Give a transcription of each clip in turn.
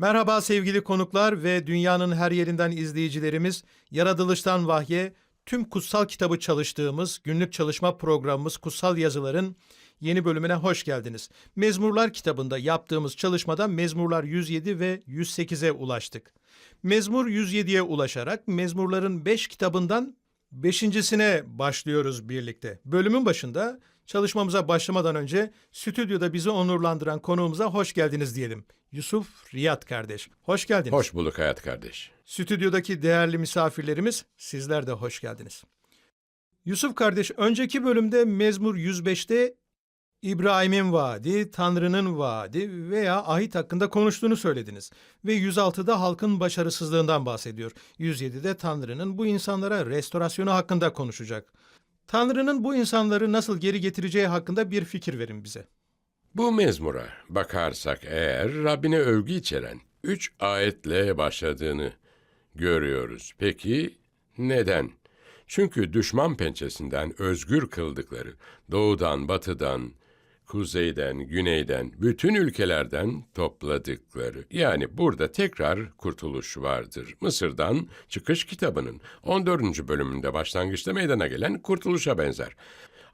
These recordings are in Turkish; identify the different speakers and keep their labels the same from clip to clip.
Speaker 1: Merhaba sevgili konuklar ve dünyanın her yerinden izleyicilerimiz. Yaratılıştan Vahye, tüm kutsal kitabı çalıştığımız günlük çalışma programımız Kutsal Yazıların yeni bölümüne hoş geldiniz. Mezmurlar kitabında yaptığımız çalışmada Mezmurlar 107 ve 108'e ulaştık. Mezmur 107'ye ulaşarak Mezmurların 5 kitabından beşincisine başlıyoruz birlikte. Bölümün başında çalışmamıza başlamadan önce stüdyoda bizi onurlandıran konuğumuza hoş geldiniz diyelim. Yusuf Riyad kardeş. Hoş geldiniz.
Speaker 2: Hoş bulduk hayat kardeş.
Speaker 1: Stüdyodaki değerli misafirlerimiz sizler de hoş geldiniz. Yusuf kardeş önceki bölümde Mezmur 105'te İbrahim'in vaadi, Tanrı'nın vaadi veya ahit hakkında konuştuğunu söylediniz. Ve 106'da halkın başarısızlığından bahsediyor. 107'de Tanrı'nın bu insanlara restorasyonu hakkında konuşacak. Tanrı'nın bu insanları nasıl geri getireceği hakkında bir fikir verin bize.
Speaker 2: Bu mezmura bakarsak eğer Rabbine övgü içeren üç ayetle başladığını görüyoruz. Peki neden? Çünkü düşman pençesinden özgür kıldıkları, doğudan, batıdan, kuzeyden, güneyden, bütün ülkelerden topladıkları. Yani burada tekrar kurtuluş vardır. Mısır'dan çıkış kitabının 14. bölümünde başlangıçta meydana gelen kurtuluşa benzer.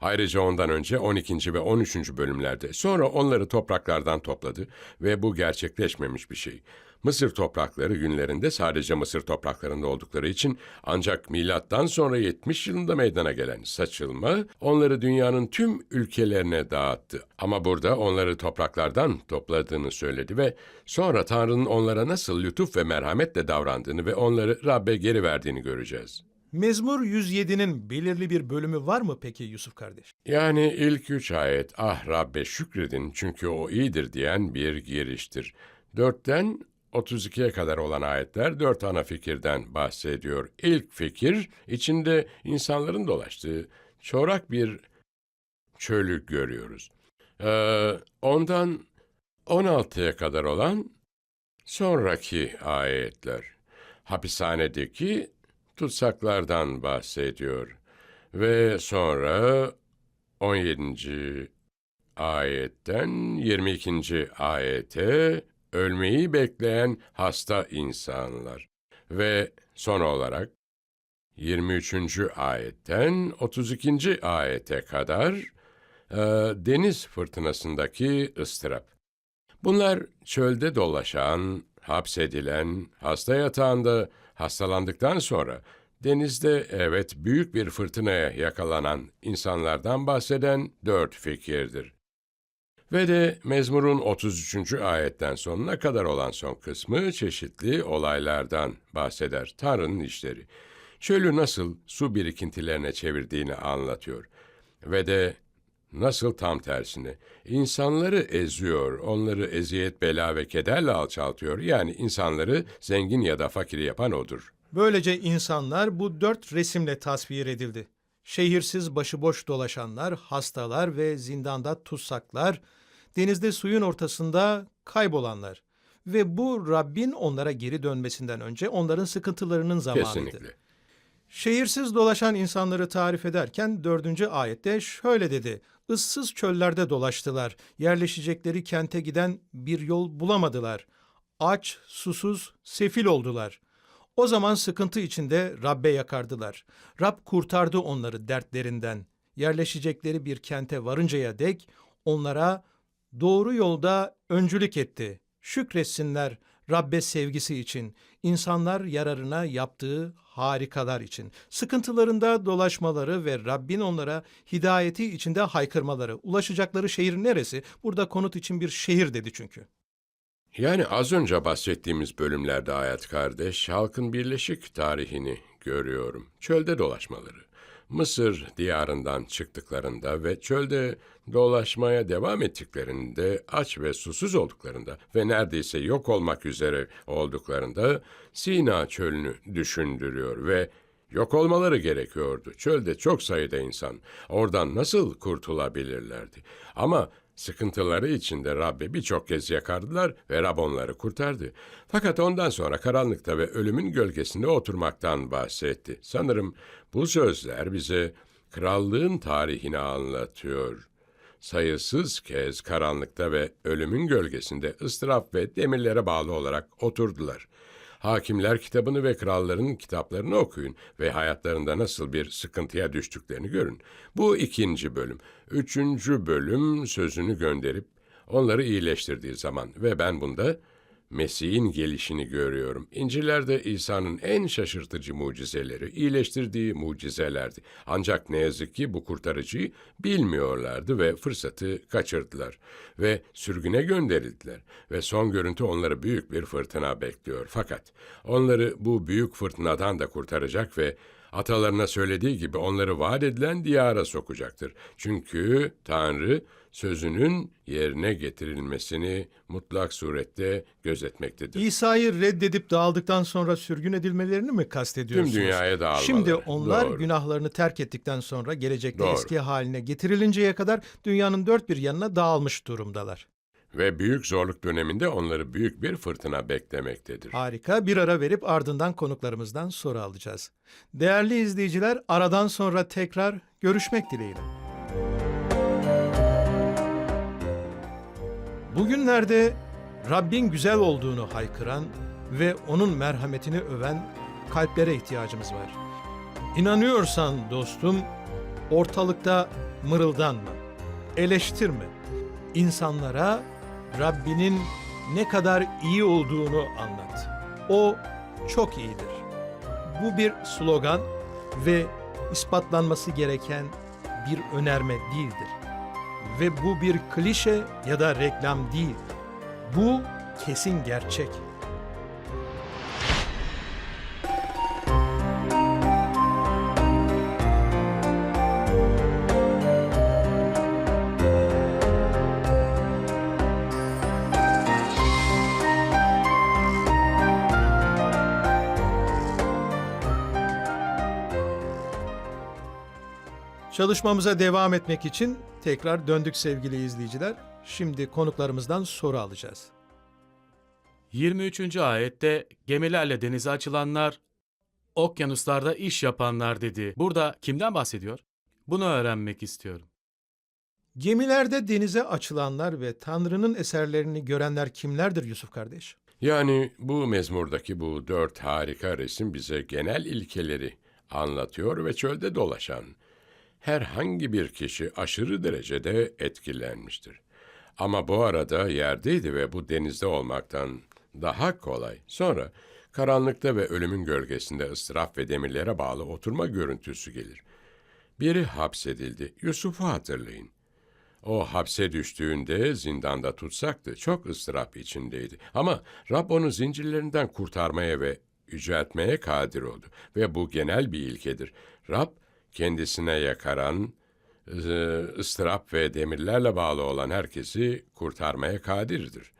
Speaker 2: Ayrıca ondan önce 12. ve 13. bölümlerde sonra onları topraklardan topladı ve bu gerçekleşmemiş bir şey. Mısır toprakları günlerinde sadece Mısır topraklarında oldukları için ancak milattan sonra 70 yılında meydana gelen saçılma onları dünyanın tüm ülkelerine dağıttı. Ama burada onları topraklardan topladığını söyledi ve sonra Tanrı'nın onlara nasıl lütuf ve merhametle davrandığını ve onları Rabbe geri verdiğini göreceğiz.
Speaker 1: Mezmur 107'nin belirli bir bölümü var mı peki Yusuf kardeş?
Speaker 2: Yani ilk üç ayet ah Rabbe şükredin çünkü o iyidir diyen bir giriştir. Dörtten 32'ye kadar olan ayetler dört ana fikirden bahsediyor. İlk fikir içinde insanların dolaştığı çorak bir çölü görüyoruz. Ee, ondan 16'ya kadar olan sonraki ayetler. Hapishanedeki tutsaklardan bahsediyor. Ve sonra 17. ayetten 22. ayete ölmeyi bekleyen hasta insanlar. Ve son olarak 23. ayetten 32. ayete kadar e, deniz fırtınasındaki ıstırap. Bunlar çölde dolaşan, hapsedilen, hasta yatağında hastalandıktan sonra denizde evet büyük bir fırtınaya yakalanan insanlardan bahseden dört fikirdir. Ve de Mezmur'un 33. ayetten sonuna kadar olan son kısmı çeşitli olaylardan bahseder. Tanrı'nın işleri. Çölü nasıl su birikintilerine çevirdiğini anlatıyor. Ve de nasıl tam tersine insanları eziyor, onları eziyet, bela ve kederle alçaltıyor. Yani insanları zengin ya da fakir yapan odur.
Speaker 1: Böylece insanlar bu dört resimle tasvir edildi. Şehirsiz başıboş dolaşanlar, hastalar ve zindanda tutsaklar, denizde suyun ortasında kaybolanlar. Ve bu Rabbin onlara geri dönmesinden önce onların sıkıntılarının zamanıydı.
Speaker 2: Kesinlikle.
Speaker 1: Şehirsiz dolaşan insanları tarif ederken dördüncü ayette şöyle dedi. Issız çöllerde dolaştılar. Yerleşecekleri kente giden bir yol bulamadılar. Aç, susuz, sefil oldular. O zaman sıkıntı içinde Rabbe yakardılar. Rab kurtardı onları dertlerinden. Yerleşecekleri bir kente varıncaya dek onlara doğru yolda öncülük etti. Şükretsinler Rabbe sevgisi için, insanlar yararına yaptığı harikalar için, sıkıntılarında dolaşmaları ve Rabbin onlara hidayeti içinde haykırmaları, ulaşacakları şehir neresi? Burada konut için bir şehir dedi çünkü.
Speaker 2: Yani az önce bahsettiğimiz bölümlerde hayat kardeş, halkın birleşik tarihini görüyorum. Çölde dolaşmaları. Mısır diyarından çıktıklarında ve çölde dolaşmaya devam ettiklerinde, aç ve susuz olduklarında ve neredeyse yok olmak üzere olduklarında Sina çölünü düşündürüyor ve yok olmaları gerekiyordu. Çölde çok sayıda insan. Oradan nasıl kurtulabilirlerdi? Ama Sıkıntıları içinde Rabbi birçok kez yakardılar ve Rab onları kurtardı. Fakat ondan sonra karanlıkta ve ölümün gölgesinde oturmaktan bahsetti. Sanırım bu sözler bize krallığın tarihini anlatıyor. Sayısız kez karanlıkta ve ölümün gölgesinde ıstırap ve demirlere bağlı olarak oturdular. Hakimler kitabını ve kralların kitaplarını okuyun ve hayatlarında nasıl bir sıkıntıya düştüklerini görün. Bu ikinci bölüm. Üçüncü bölüm sözünü gönderip onları iyileştirdiği zaman ve ben bunda Mesih'in gelişini görüyorum. İncil'lerde İsa'nın en şaşırtıcı mucizeleri, iyileştirdiği mucizelerdi. Ancak ne yazık ki bu kurtarıcıyı bilmiyorlardı ve fırsatı kaçırdılar. Ve sürgüne gönderildiler. Ve son görüntü onları büyük bir fırtına bekliyor. Fakat onları bu büyük fırtınadan da kurtaracak ve atalarına söylediği gibi onları vaat edilen diyara sokacaktır. Çünkü Tanrı sözünün yerine getirilmesini mutlak surette gözetmektedir.
Speaker 1: İsa'yı reddedip dağıldıktan sonra sürgün edilmelerini mi kastediyorsunuz?
Speaker 2: Tüm dünyaya dağılmaları.
Speaker 1: Şimdi onlar
Speaker 2: Doğru.
Speaker 1: günahlarını terk ettikten sonra gelecekte
Speaker 2: Doğru.
Speaker 1: eski haline getirilinceye kadar dünyanın dört bir yanına dağılmış durumdalar.
Speaker 2: Ve büyük zorluk döneminde onları büyük bir fırtına beklemektedir.
Speaker 1: Harika. Bir ara verip ardından konuklarımızdan soru alacağız. Değerli izleyiciler, aradan sonra tekrar görüşmek dileğiyle. Bugünlerde Rabbin güzel olduğunu haykıran ve onun merhametini öven kalplere ihtiyacımız var. İnanıyorsan dostum, ortalıkta mırıldanma, eleştirme. İnsanlara Rabbinin ne kadar iyi olduğunu anlat. O çok iyidir. Bu bir slogan ve ispatlanması gereken bir önerme değildir. Ve bu bir klişe ya da reklam değil. Bu kesin gerçek. Çalışmamıza devam etmek için tekrar döndük sevgili izleyiciler. Şimdi konuklarımızdan soru alacağız.
Speaker 3: 23. ayette gemilerle denize açılanlar, okyanuslarda iş yapanlar dedi. Burada kimden bahsediyor? Bunu öğrenmek istiyorum.
Speaker 1: Gemilerde denize açılanlar ve Tanrı'nın eserlerini görenler kimlerdir Yusuf kardeş?
Speaker 2: Yani bu mezmurdaki bu dört harika resim bize genel ilkeleri anlatıyor ve çölde dolaşan herhangi bir kişi aşırı derecede etkilenmiştir. Ama bu arada yerdeydi ve bu denizde olmaktan daha kolay. Sonra karanlıkta ve ölümün gölgesinde ıstırap ve demirlere bağlı oturma görüntüsü gelir. Biri hapsedildi. Yusuf'u hatırlayın. O hapse düştüğünde zindanda tutsaktı. Çok ıstırap içindeydi. Ama Rab onu zincirlerinden kurtarmaya ve yüceltmeye kadir oldu. Ve bu genel bir ilkedir. Rab kendisine yakaran, ı- ıstırap ve demirlerle bağlı olan herkesi kurtarmaya kadirdir.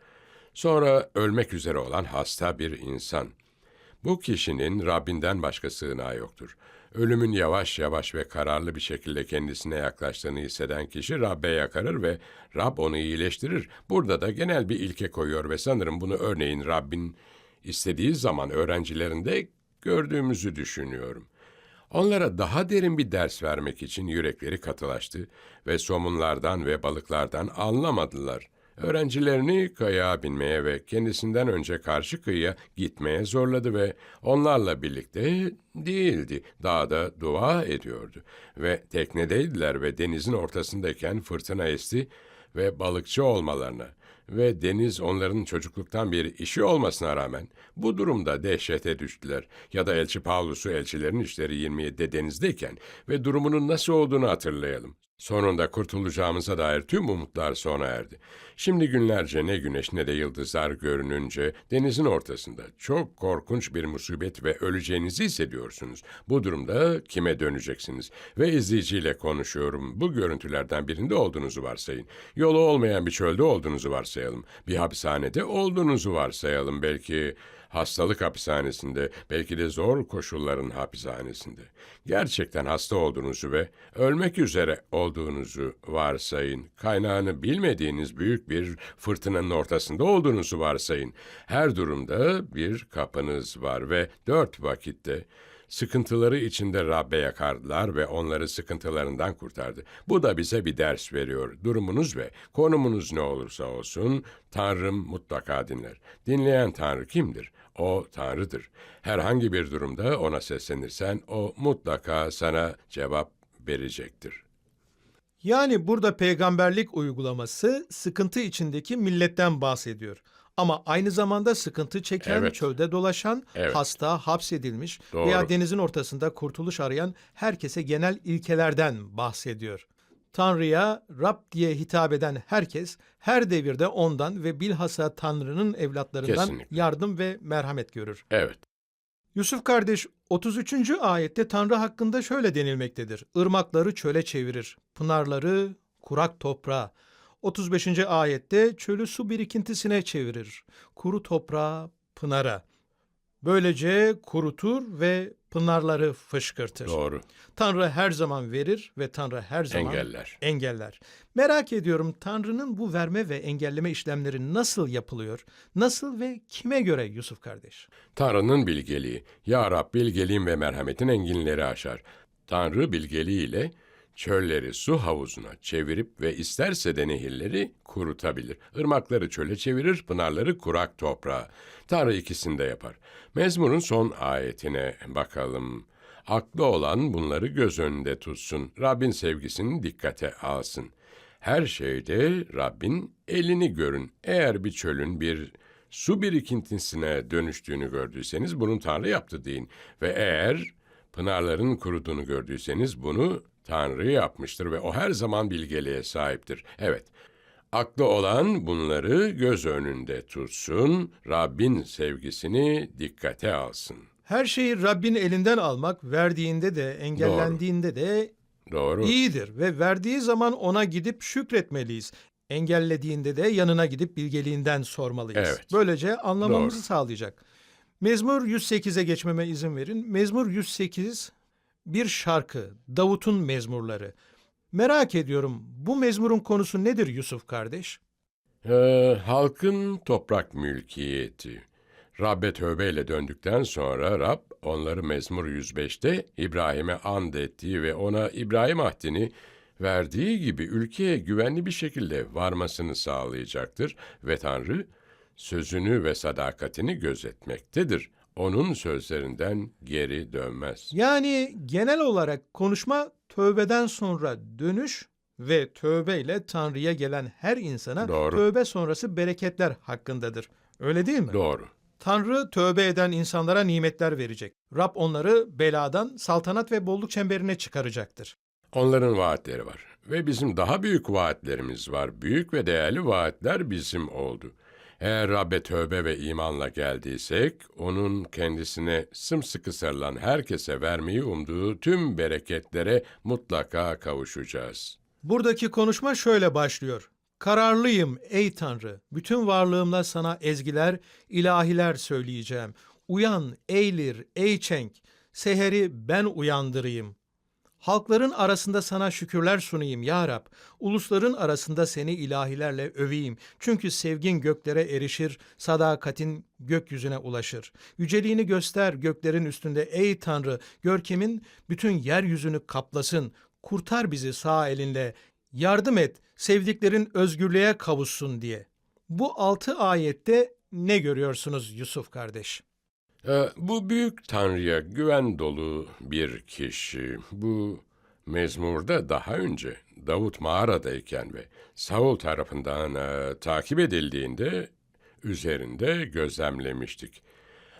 Speaker 2: Sonra ölmek üzere olan hasta bir insan. Bu kişinin Rabbinden başka sığınağı yoktur. Ölümün yavaş yavaş ve kararlı bir şekilde kendisine yaklaştığını hisseden kişi Rabbe yakarır ve Rab onu iyileştirir. Burada da genel bir ilke koyuyor ve sanırım bunu örneğin Rabbin istediği zaman öğrencilerinde gördüğümüzü düşünüyorum. Onlara daha derin bir ders vermek için yürekleri katılaştı ve somunlardan ve balıklardan anlamadılar. Öğrencilerini kayağa binmeye ve kendisinden önce karşı kıyıya gitmeye zorladı ve onlarla birlikte değildi. Dağda dua ediyordu ve teknedeydiler ve denizin ortasındayken fırtına esti ve balıkçı olmalarına ve deniz onların çocukluktan bir işi olmasına rağmen bu durumda dehşete düştüler. Ya da elçi Paulus'u elçilerin işleri 27'de denizdeyken ve durumunun nasıl olduğunu hatırlayalım. Sonunda kurtulacağımıza dair tüm umutlar sona erdi. Şimdi günlerce ne güneş ne de yıldızlar görününce denizin ortasında çok korkunç bir musibet ve öleceğinizi hissediyorsunuz. Bu durumda kime döneceksiniz? Ve izleyiciyle konuşuyorum. Bu görüntülerden birinde olduğunuzu varsayın. Yolu olmayan bir çölde olduğunuzu varsayalım. Bir hapishanede olduğunuzu varsayalım. Belki hastalık hapishanesinde, belki de zor koşulların hapishanesinde. Gerçekten hasta olduğunuzu ve ölmek üzere olduğunuzu varsayın. Kaynağını bilmediğiniz büyük bir fırtınanın ortasında olduğunuzu varsayın. Her durumda bir kapınız var ve dört vakitte sıkıntıları içinde Rabbe yakardılar ve onları sıkıntılarından kurtardı. Bu da bize bir ders veriyor. Durumunuz ve konumunuz ne olursa olsun Tanrım mutlaka dinler. Dinleyen Tanrı kimdir? O Tanrı'dır. Herhangi bir durumda ona seslenirsen o mutlaka sana cevap verecektir.
Speaker 1: Yani burada peygamberlik uygulaması sıkıntı içindeki milletten bahsediyor. Ama aynı zamanda sıkıntı çeken,
Speaker 2: Evet.
Speaker 1: çölde dolaşan,
Speaker 2: Evet.
Speaker 1: hasta, hapsedilmiş
Speaker 2: Doğru.
Speaker 1: veya denizin ortasında kurtuluş arayan herkese genel ilkelerden bahsediyor. Tanrı'ya Rab diye hitap eden herkes her devirde ondan ve bilhassa Tanrı'nın evlatlarından
Speaker 2: Kesinlikle.
Speaker 1: yardım ve merhamet görür.
Speaker 2: Evet,
Speaker 1: Yusuf kardeş 33. ayette Tanrı hakkında şöyle denilmektedir. Irmakları çöle çevirir, pınarları kurak toprağa. 35. ayette çölü su birikintisine çevirir, kuru toprağa, pınara. Böylece kurutur ve pınarları fışkırtır.
Speaker 2: doğru.
Speaker 1: Tanrı her zaman verir ve Tanrı her zaman
Speaker 2: Engeller.
Speaker 1: engeller. Merak ediyorum Tanrı'nın bu verme ve engelleme işlemleri nasıl yapılıyor? Nasıl ve kime göre Yusuf kardeş?
Speaker 2: Tanrı'nın bilgeliği. Ya Rab bilgeliğin ve merhametin enginleri aşar. Tanrı bilgeliğiyle çölleri su havuzuna çevirip ve isterse de nehirleri kurutabilir. Irmakları çöle çevirir, pınarları kurak toprağa. Tanrı ikisini de yapar. Mezmur'un son ayetine bakalım. Aklı olan bunları göz önünde tutsun. Rabbin sevgisini dikkate alsın. Her şeyde Rabbin elini görün. Eğer bir çölün bir su birikintisine dönüştüğünü gördüyseniz bunun Tanrı yaptı deyin. Ve eğer pınarların kuruduğunu gördüyseniz bunu Tanrı yapmıştır ve o her zaman bilgeliğe sahiptir. Evet, aklı olan bunları göz önünde tutsun, Rabbin sevgisini dikkate alsın.
Speaker 1: Her şeyi Rabbin elinden almak verdiğinde de engellendiğinde de
Speaker 2: Doğru.
Speaker 1: iyidir ve verdiği zaman ona gidip şükretmeliyiz. Engellediğinde de yanına gidip bilgeliğinden sormalıyız.
Speaker 2: Evet.
Speaker 1: Böylece anlamamızı
Speaker 2: Doğru.
Speaker 1: sağlayacak. Mezmur 108'e geçmeme izin verin. Mezmur 108 bir şarkı, Davut'un mezmurları. Merak ediyorum bu mezmurun konusu nedir Yusuf kardeş?
Speaker 2: Ee, halkın toprak mülkiyeti. Rabbe tövbeyle döndükten sonra Rab onları Mezmur 105'te İbrahim'e and ettiği ve ona İbrahim ahdini verdiği gibi ülkeye güvenli bir şekilde varmasını sağlayacaktır ve Tanrı sözünü ve sadakatini gözetmektedir. Onun sözlerinden geri dönmez.
Speaker 1: Yani genel olarak konuşma tövbeden sonra dönüş ve tövbeyle Tanrı'ya gelen her insana
Speaker 2: Doğru.
Speaker 1: tövbe sonrası bereketler hakkındadır. Öyle değil mi?
Speaker 2: Doğru.
Speaker 1: Tanrı tövbe eden insanlara nimetler verecek. Rab onları beladan saltanat ve bolluk çemberine çıkaracaktır.
Speaker 2: Onların vaatleri var ve bizim daha büyük vaatlerimiz var. Büyük ve değerli vaatler bizim oldu. Eğer Rabbe tövbe ve imanla geldiysek, onun kendisine sımsıkı sarılan herkese vermeyi umduğu tüm bereketlere mutlaka kavuşacağız.
Speaker 1: Buradaki konuşma şöyle başlıyor. Kararlıyım ey Tanrı. Bütün varlığımla sana ezgiler, ilahiler söyleyeceğim. Uyan, eğilir, ey çenk. Seheri ben uyandırayım. Halkların arasında sana şükürler sunayım ya Rab. Ulusların arasında seni ilahilerle öveyim. Çünkü sevgin göklere erişir, sadakatin gökyüzüne ulaşır. Yüceliğini göster göklerin üstünde ey Tanrı. Görkemin bütün yeryüzünü kaplasın. Kurtar bizi sağ elinle. Yardım et, sevdiklerin özgürlüğe kavuşsun diye. Bu altı ayette ne görüyorsunuz Yusuf kardeş?
Speaker 2: Ee, bu büyük Tanrı'ya güven dolu bir kişi. Bu mezmurda daha önce Davut mağaradayken ve Saul tarafından e, takip edildiğinde üzerinde gözlemlemiştik.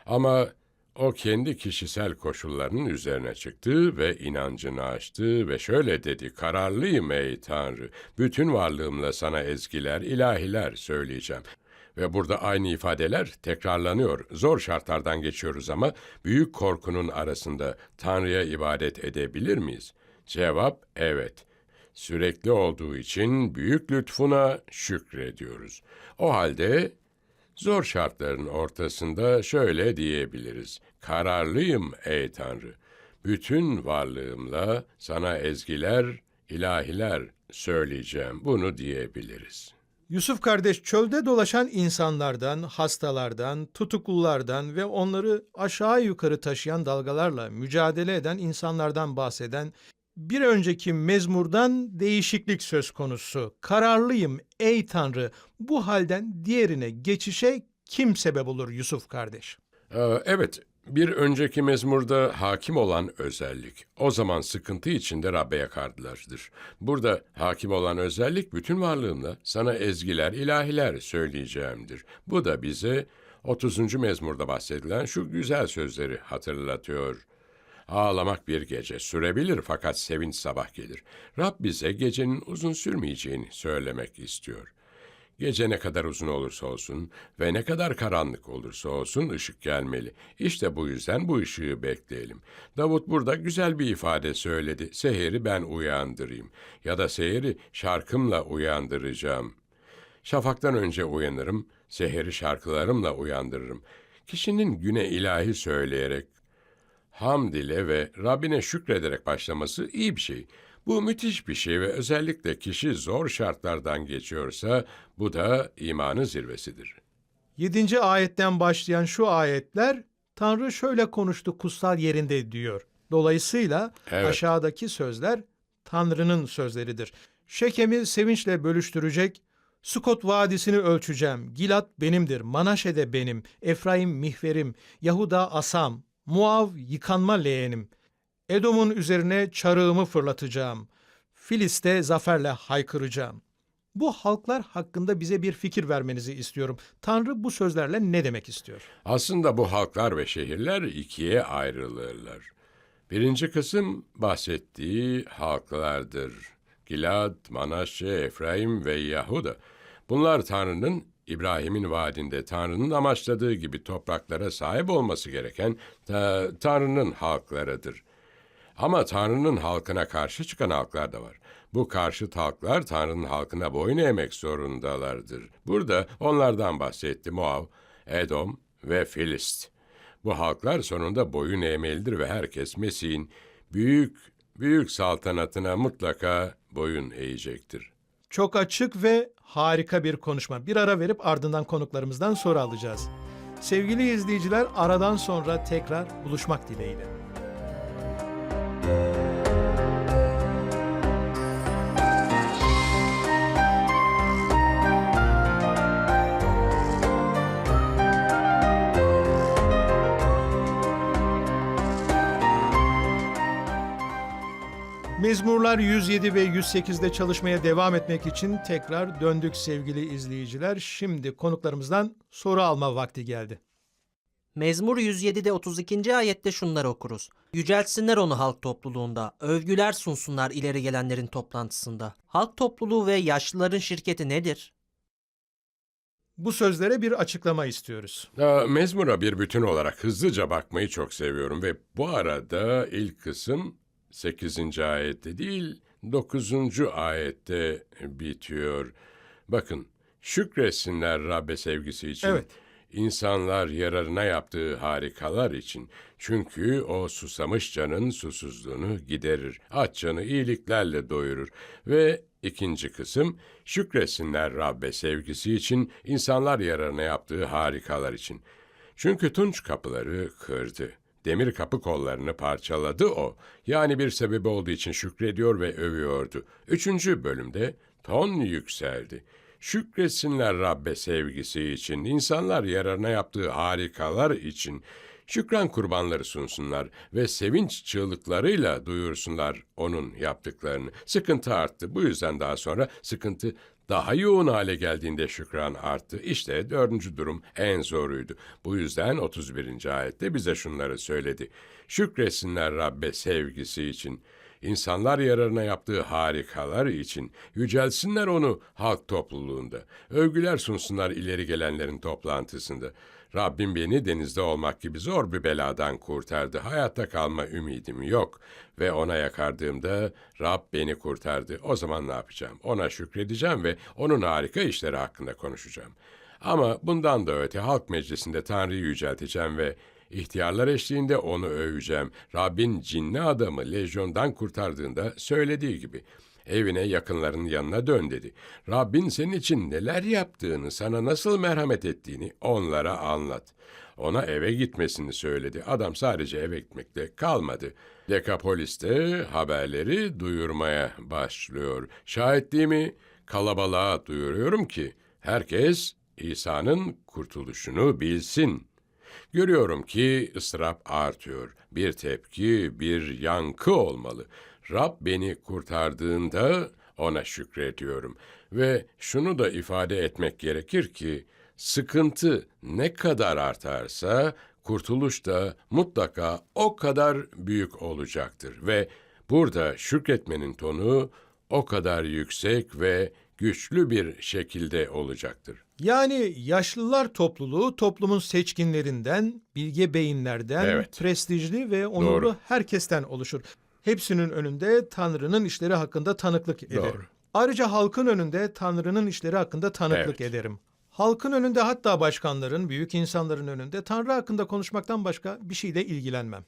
Speaker 2: Ama o kendi kişisel koşullarının üzerine çıktı ve inancını açtı ve şöyle dedi, kararlıyım ey Tanrı, bütün varlığımla sana ezgiler, ilahiler söyleyeceğim. Ve burada aynı ifadeler tekrarlanıyor. Zor şartlardan geçiyoruz ama büyük korkunun arasında Tanrı'ya ibadet edebilir miyiz? Cevap evet. Sürekli olduğu için büyük lütfuna şükrediyoruz. O halde Zor şartların ortasında şöyle diyebiliriz. Kararlıyım ey Tanrı. Bütün varlığımla sana ezgiler, ilahiler söyleyeceğim. Bunu diyebiliriz.
Speaker 1: Yusuf kardeş çölde dolaşan insanlardan, hastalardan, tutuklulardan ve onları aşağı yukarı taşıyan dalgalarla mücadele eden insanlardan bahseden bir önceki mezmurdan değişiklik söz konusu. Kararlıyım ey Tanrı. Bu halden diğerine geçişe kim sebep olur Yusuf kardeş?
Speaker 2: Ee, evet, bir önceki mezmurda hakim olan özellik, o zaman sıkıntı içinde Rabbe yakardılardır. Burada hakim olan özellik bütün varlığımla sana ezgiler, ilahiler söyleyeceğimdir. Bu da bize 30. mezmurda bahsedilen şu güzel sözleri hatırlatıyor. Ağlamak bir gece sürebilir fakat sevinç sabah gelir. Rab bize gecenin uzun sürmeyeceğini söylemek istiyor. Gece ne kadar uzun olursa olsun ve ne kadar karanlık olursa olsun ışık gelmeli. İşte bu yüzden bu ışığı bekleyelim. Davut burada güzel bir ifade söyledi. Seheri ben uyandırayım ya da seheri şarkımla uyandıracağım. Şafaktan önce uyanırım, seheri şarkılarımla uyandırırım. Kişinin güne ilahi söyleyerek, hamd ile ve Rabbine şükrederek başlaması iyi bir şey. Bu müthiş bir şey ve özellikle kişi zor şartlardan geçiyorsa bu da imanın zirvesidir.
Speaker 1: 7. ayetten başlayan şu ayetler Tanrı şöyle konuştu kutsal yerinde diyor. Dolayısıyla
Speaker 2: Evet.
Speaker 1: aşağıdaki sözler Tanrı'nın sözleridir. Şekem'i sevinçle bölüştürecek, Sukot vadisini ölçeceğim. Gilat benimdir, Manaşe de benim, Efraim mihverim, Yahuda asam, Muav yıkanma leğenim. Edom'un üzerine çarığımı fırlatacağım. Filis'te zaferle haykıracağım. Bu halklar hakkında bize bir fikir vermenizi istiyorum. Tanrı bu sözlerle ne demek istiyor?
Speaker 2: Aslında bu halklar ve şehirler ikiye ayrılırlar. Birinci kısım bahsettiği halklardır. Gilad, Manaşe, Efraim ve Yahuda. Bunlar Tanrı'nın İbrahim'in vaadinde Tanrı'nın amaçladığı gibi topraklara sahip olması gereken ta- Tanrı'nın halklarıdır. Ama Tanrı'nın halkına karşı çıkan halklar da var. Bu karşıt halklar Tanrı'nın halkına boyun eğmek zorundalardır. Burada onlardan bahsetti Moav, Edom ve Filist. Bu halklar sonunda boyun eğmelidir ve herkes Mesih'in büyük büyük saltanatına mutlaka boyun eğecektir.
Speaker 1: Çok açık ve harika bir konuşma. Bir ara verip ardından konuklarımızdan soru alacağız. Sevgili izleyiciler aradan sonra tekrar buluşmak dileğiyle. Mezmurlar 107 ve 108'de çalışmaya devam etmek için tekrar döndük sevgili izleyiciler. Şimdi konuklarımızdan soru alma vakti geldi.
Speaker 4: Mezmur 107'de 32. ayette şunları okuruz. Yüceltsinler onu halk topluluğunda, övgüler sunsunlar ileri gelenlerin toplantısında. Halk topluluğu ve yaşlıların şirketi nedir?
Speaker 1: Bu sözlere bir açıklama istiyoruz.
Speaker 2: Aa, Mezmur'a bir bütün olarak hızlıca bakmayı çok seviyorum ve bu arada ilk kısım 8. ayette değil 9. ayette bitiyor. Bakın şükretsinler Rabbe sevgisi için.
Speaker 1: Evet.
Speaker 2: İnsanlar yararına yaptığı harikalar için. Çünkü o susamış canın susuzluğunu giderir. Aç canı iyiliklerle doyurur. Ve ikinci kısım şükretsinler Rabbe sevgisi için, insanlar yararına yaptığı harikalar için. Çünkü tunç kapıları kırdı. Demir kapı kollarını parçaladı o. Yani bir sebebi olduğu için şükrediyor ve övüyordu. Üçüncü bölümde ton yükseldi. Şükretsinler Rabbe sevgisi için, insanlar yararına yaptığı harikalar için. şükran kurbanları sunsunlar ve sevinç çığlıklarıyla duyursunlar onun yaptıklarını. Sıkıntı arttı. Bu yüzden daha sonra sıkıntı daha yoğun hale geldiğinde şükran arttı. İşte dördüncü durum en zoruydu. Bu yüzden 31. ayette bize şunları söyledi. Şükresinler Rabbe sevgisi için. İnsanlar yararına yaptığı harikalar için yücelsinler onu halk topluluğunda. Övgüler sunsunlar ileri gelenlerin toplantısında. Rabbim beni denizde olmak gibi zor bir beladan kurtardı. Hayatta kalma ümidim yok. Ve ona yakardığımda Rab beni kurtardı. O zaman ne yapacağım? Ona şükredeceğim ve onun harika işleri hakkında konuşacağım. Ama bundan da öte halk meclisinde Tanrı'yı yücelteceğim ve ihtiyarlar eşliğinde onu öveceğim. Rabbin cinli adamı lejyondan kurtardığında söylediği gibi. Evine yakınlarının yanına dön dedi. Rabbin senin için neler yaptığını, sana nasıl merhamet ettiğini onlara anlat. Ona eve gitmesini söyledi. Adam sadece eve gitmekte kalmadı. Dekapolis'te haberleri duyurmaya başlıyor. Şahitliğimi kalabalığa duyuruyorum ki herkes İsa'nın kurtuluşunu bilsin. Görüyorum ki ıstırap artıyor. Bir tepki, bir yankı olmalı. Rab beni kurtardığında ona şükrediyorum. Ve şunu da ifade etmek gerekir ki, sıkıntı ne kadar artarsa, kurtuluş da mutlaka o kadar büyük olacaktır. Ve burada şükretmenin tonu o kadar yüksek ve güçlü bir şekilde olacaktır.
Speaker 1: Yani yaşlılar topluluğu toplumun seçkinlerinden, bilge beyinlerden,
Speaker 2: Evet.
Speaker 1: prestijli ve onurlu
Speaker 2: Doğru.
Speaker 1: herkesten oluşur. Hepsinin önünde Tanrı'nın işleri hakkında tanıklık ederim.
Speaker 2: Doğru.
Speaker 1: Ayrıca halkın önünde Tanrı'nın işleri hakkında tanıklık
Speaker 2: Evet.
Speaker 1: ederim. Halkın önünde hatta başkanların, büyük insanların önünde Tanrı hakkında konuşmaktan başka bir şeyle ilgilenmem.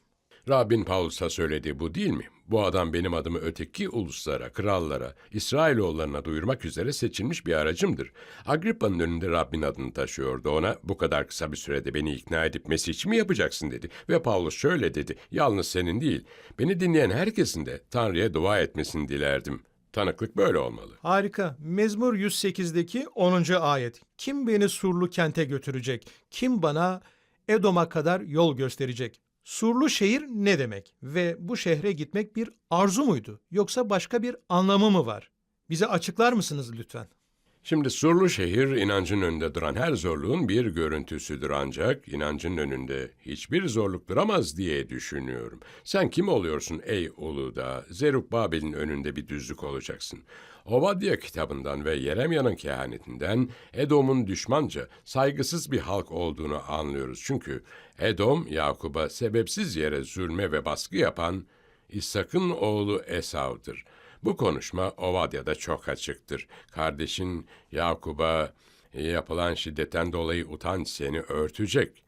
Speaker 2: Rabbin Paulus'a söylediği bu değil mi? Bu adam benim adımı öteki uluslara, krallara, İsrailoğullarına duyurmak üzere seçilmiş bir aracımdır. Agrippa'nın önünde Rabbin adını taşıyordu ona. Bu kadar kısa bir sürede beni ikna edip Mesih mi yapacaksın dedi. Ve Paulus şöyle dedi. Yalnız senin değil, beni dinleyen herkesin de Tanrı'ya dua etmesini dilerdim. Tanıklık böyle olmalı.
Speaker 1: Harika. Mezmur 108'deki 10. ayet. Kim beni surlu kente götürecek? Kim bana Edom'a kadar yol gösterecek? Surlu şehir ne demek? Ve bu şehre gitmek bir arzu muydu? Yoksa başka bir anlamı mı var? Bize açıklar mısınız lütfen?
Speaker 2: Şimdi surlu şehir inancın önünde duran her zorluğun bir görüntüsüdür ancak inancın önünde hiçbir zorluk duramaz diye düşünüyorum. Sen kim oluyorsun ey Uludağ? Zerubabel'in önünde bir düzlük olacaksın. Obadya kitabından ve Yeremya'nın kehanetinden Edom'un düşmanca, saygısız bir halk olduğunu anlıyoruz. Çünkü Edom, Yakub'a sebepsiz yere zulme ve baskı yapan İshak'ın oğlu Esav'dır. Bu konuşma Ovadya'da çok açıktır. Kardeşin Yakub'a yapılan şiddetten dolayı utanç seni örtecek.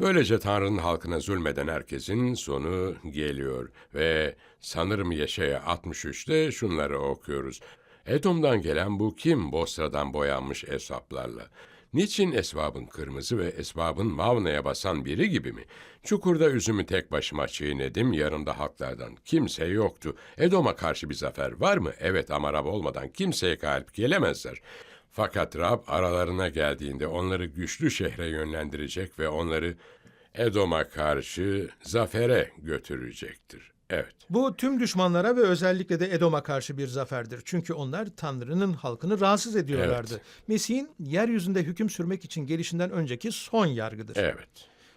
Speaker 2: Böylece Tanrı'nın halkına zulmeden herkesin sonu geliyor ve sanırım Yeşaya 63'te şunları okuyoruz. Edom'dan gelen bu kim Bosra'dan boyanmış esvaplarla? Niçin esvabın kırmızı ve esvabın mavnaya basan biri gibi mi? Çukurda üzümü tek başıma çiğnedim, yanımda halklardan kimse yoktu. Edom'a karşı bir zafer var mı? Evet ama Rab olmadan kimseye galip gelemezler. Fakat Rab aralarına geldiğinde onları güçlü şehre yönlendirecek ve onları Edom'a karşı zafere götürecektir. Evet.
Speaker 1: Bu tüm düşmanlara ve özellikle de Edom'a karşı bir zaferdir. Çünkü onlar Tanrı'nın halkını rahatsız ediyorlardı.
Speaker 2: Evet.
Speaker 1: Mesih'in yeryüzünde hüküm sürmek için gelişinden önceki son yargıdır.
Speaker 2: Evet.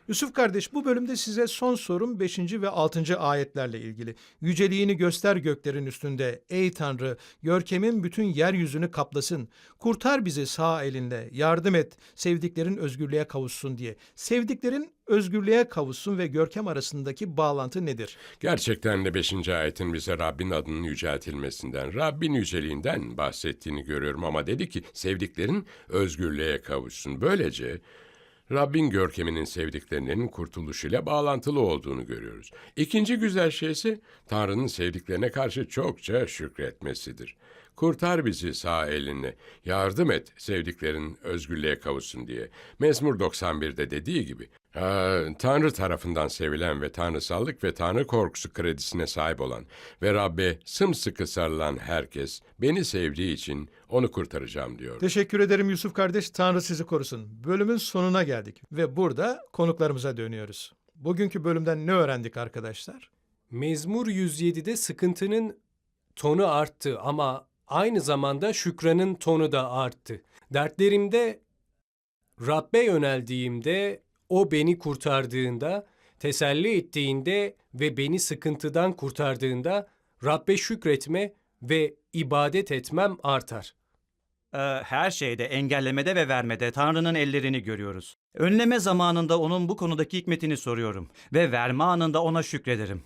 Speaker 1: Yusuf kardeş bu bölümde size son sorum 5. ve 6. ayetlerle ilgili. Yüceliğini göster göklerin üstünde. Ey Tanrı, görkemin bütün yeryüzünü kaplasın. Kurtar bizi sağ elinle. Yardım et, sevdiklerin özgürlüğe kavuşsun diye. Sevdiklerin özgürlüğe kavuşsun ve görkem arasındaki bağlantı nedir?
Speaker 2: Gerçekten de 5. ayetin bize Rabbin adının yüceltilmesinden, Rabbin yüceliğinden bahsettiğini görüyorum ama dedi ki sevdiklerin özgürlüğe kavuşsun. Böylece Rabbin görkeminin sevdiklerinin kurtuluşuyla bağlantılı olduğunu görüyoruz. İkinci güzel şey ise Tanrı'nın sevdiklerine karşı çokça şükretmesidir. Kurtar bizi sağ elinle, yardım et sevdiklerin özgürlüğe kavuşsun diye. Mezmur 91'de dediği gibi, "Ha, Tanrı tarafından sevilen ve tanrısallık ve tanrı korkusu kredisine sahip olan ve Rabbe sımsıkı sarılan herkes beni sevdiği için onu kurtaracağım diyor.
Speaker 1: Teşekkür ederim Yusuf kardeş. Tanrı sizi korusun. Bölümün sonuna geldik ve burada konuklarımıza dönüyoruz. Bugünkü bölümden ne öğrendik arkadaşlar?
Speaker 5: Mezmur 107'de sıkıntının tonu arttı ama aynı zamanda şükranın tonu da arttı. Dertlerimde Rabbe yöneldiğimde, O beni kurtardığında, teselli ettiğinde ve beni sıkıntıdan kurtardığında Rabbe şükretme ve ibadet etmem artar.
Speaker 6: Ee, her şeyde, engellemede ve vermede Tanrı'nın ellerini görüyoruz. Önleme zamanında onun bu konudaki hikmetini soruyorum ve verme anında ona şükrederim.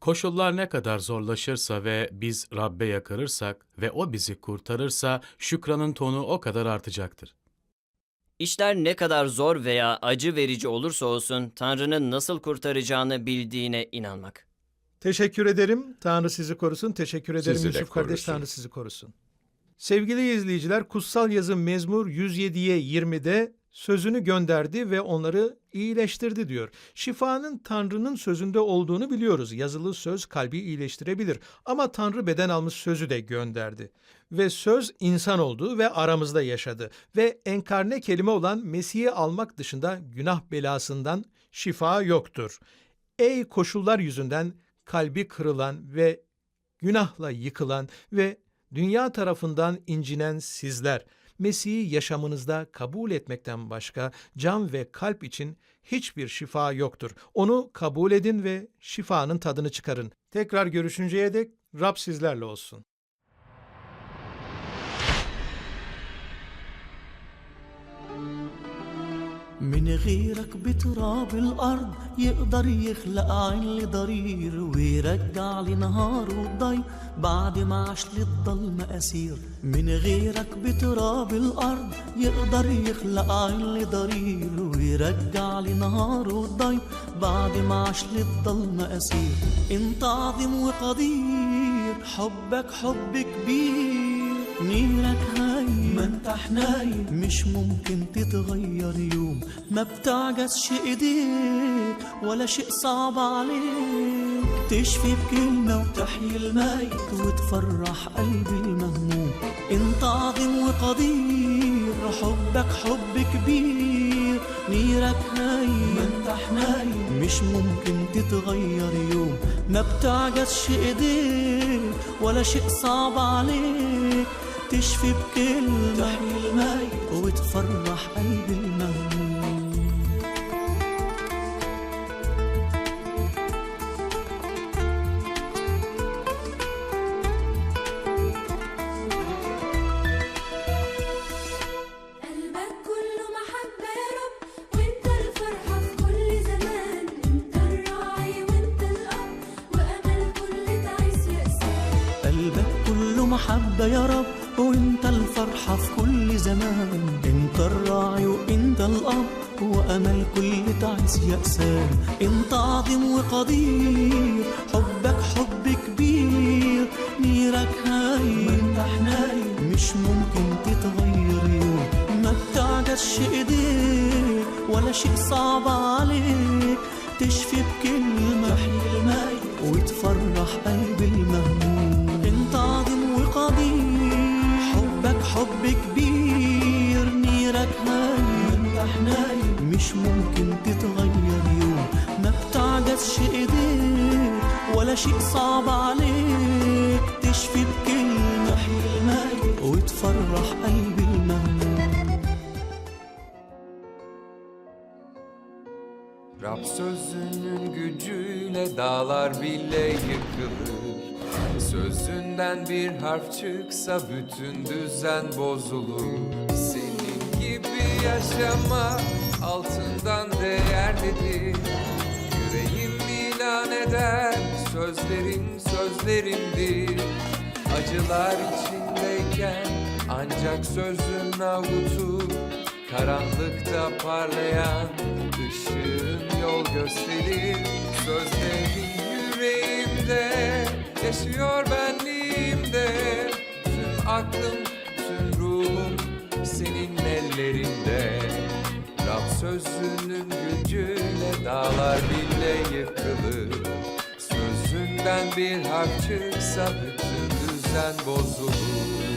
Speaker 3: Koşullar ne kadar zorlaşırsa ve biz Rabbe yakarırsak ve O bizi kurtarırsa şükranın tonu o kadar artacaktır.
Speaker 7: İşler ne kadar zor veya acı verici olursa olsun Tanrı'nın nasıl kurtaracağını bildiğine inanmak.
Speaker 1: Teşekkür ederim. Tanrı sizi korusun. Teşekkür ederim
Speaker 2: Sizi de
Speaker 1: Yusuf kardeş.
Speaker 2: korusun.
Speaker 1: Tanrı sizi korusun. Sevgili izleyiciler, kutsal yazı Mezmur 107'ye 20'de sözünü gönderdi ve onları iyileştirdi diyor. Şifanın Tanrı'nın sözünde olduğunu biliyoruz. Yazılı söz kalbi iyileştirebilir. Ama Tanrı beden almış sözü de gönderdi. Ve söz insan oldu ve aramızda yaşadı. Ve enkarne kelime olan Mesih'i almak dışında günah belasından şifa yoktur. Ey koşullar yüzünden kalbi kırılan ve günahla yıkılan ve dünya tarafından incinen sizler, Mesih'i yaşamınızda kabul etmekten başka can ve kalp için hiçbir şifa yoktur. Onu kabul edin ve şifanın tadını çıkarın. Tekrar görüşünceye dek Rab sizlerle olsun.
Speaker 8: من غيرك بتراب الأرض يقدر يخلق عين ضرير ويرجع لي نهار وضي. بعد ما عاش للضلمة أسير. من غيرك بتراب الأرض يقدر يخلق عين ضرير ويرجع لي نهار وضي. بعد ما عاش للضلمة أسير. انت عظيم وقدير حبك حب كبير. هاي ما انت حنايم مش ممكن تتغير يوم. ما بتعجزش إيديك ولا شيء صعب عليك. تشفي بكلمة وتحيي الميت وتفرح قلبي المهموم انت عظيم وقدير حبك حب كبير. نيرك هاي ما انت حنايم مش ممكن تتغير يوم. ما بتعجزش إيديك ولا شيء صعب عليك. تشفي بكلمة وتفرح المهموم
Speaker 9: قلبك كله محبة يا رب وانت الفرحة في كل زمان. انت الراعي وانت الأب وأمل كل تعيس يأسان
Speaker 8: قلبك كله محبة يا رب وانت الفرحة في كل زمان انت الراعي وانت الأب وأمل كل تعيس يأسان انت عظيم وقدير حبك حب كبير نيرك هاي ما انت حنايم مش ممكن تتغير يوم ما بتعجزش إيديك ولا شيء صعب عليك. تشفي بكلمة تحيي وتفرح قلب المهموم بتعجزش ايديك ولا شيء صعب عليك تشفي بكلمة تحيي الميت وتفرح قلب المهموم
Speaker 10: Rab sözünün gücüyle dağlar bile yıkılır Sözünden bir harf çıksa bütün düzen bozulur Senin gibi yaşama altından değerlidir Yüreğim ilan eder sözlerin sözlerimdir Acılar içindeyken ancak sözün avutur Karanlıkta parlayan ışığın yol gösterir. Sözlerin yüreğimde yaşıyor benliğimde. Tüm aklım, tüm ruhum senin ellerinde sözünün gücüyle dağlar bile yıkılır. Sözünden bir harf çıksa bütün düzen bozulur